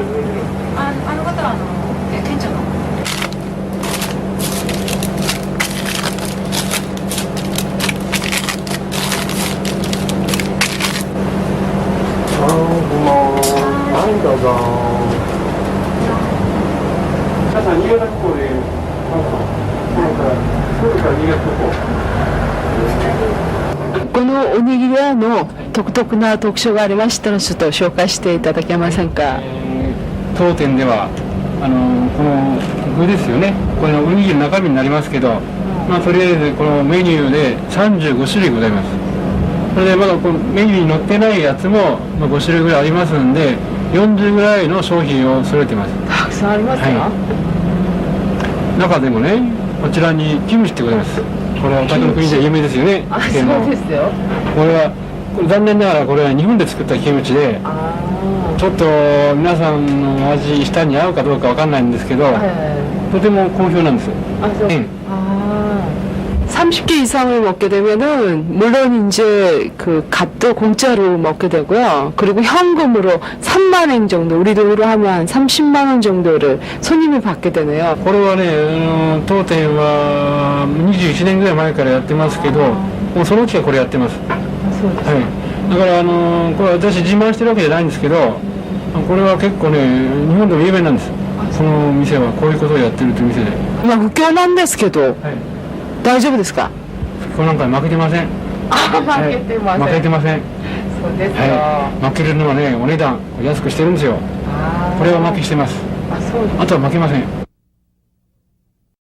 ああの方はあのえ県庁のあーどうもはい。どうぞ皆さん新潟港でそうからそうから新潟港このおにぎり屋の独特な特徴がありましたらちょっと紹介してい。ただけませんかえー当店ではあのこの具ですよね。これのおにぎりの中身になりますけど、まあ、とりあえずこのメニューで35種類ございます。それでまだこのメニューに載ってないやつも、まあ、5種類ぐらいありますんで40ぐらいの商品を揃えてます。たくさんありますか、は中でもねこちらにキムチってございます。これはお宅の国で有名ですよね。あそうですよ。これは残念ながらこれは日本で作ったキムチであ ちょっと皆さんの味舌に合うかどうかわかんないんですけど、あはいとても好評なんです。あそうええ 아, 30개 이상을 먹게 되면은 물론 이제 그 갓도 공짜로 먹게 되고요. 그리고 현금으로 3만 엔 정도, 우리 돈으로 하면 한 30만 원 정도를 손님이 받게 되네요. これはね、あの当店は21年ぐらい前からやってますけど、もうそのうちはこれやってます。は 그래서 い。 だからあのこれ私自慢してるわけじゃないんですけどこれは結構ね日本でも有名なんです。この店はこういうことをやってるという店で。まあ不況なんですけど、はい、大丈夫ですか？不況なんか負けてません。あ負けてません、負けてません。そうですか、はい、負けるのはねお値段安くしてるんですよ。これは負けしてます。あそうあとは負けません。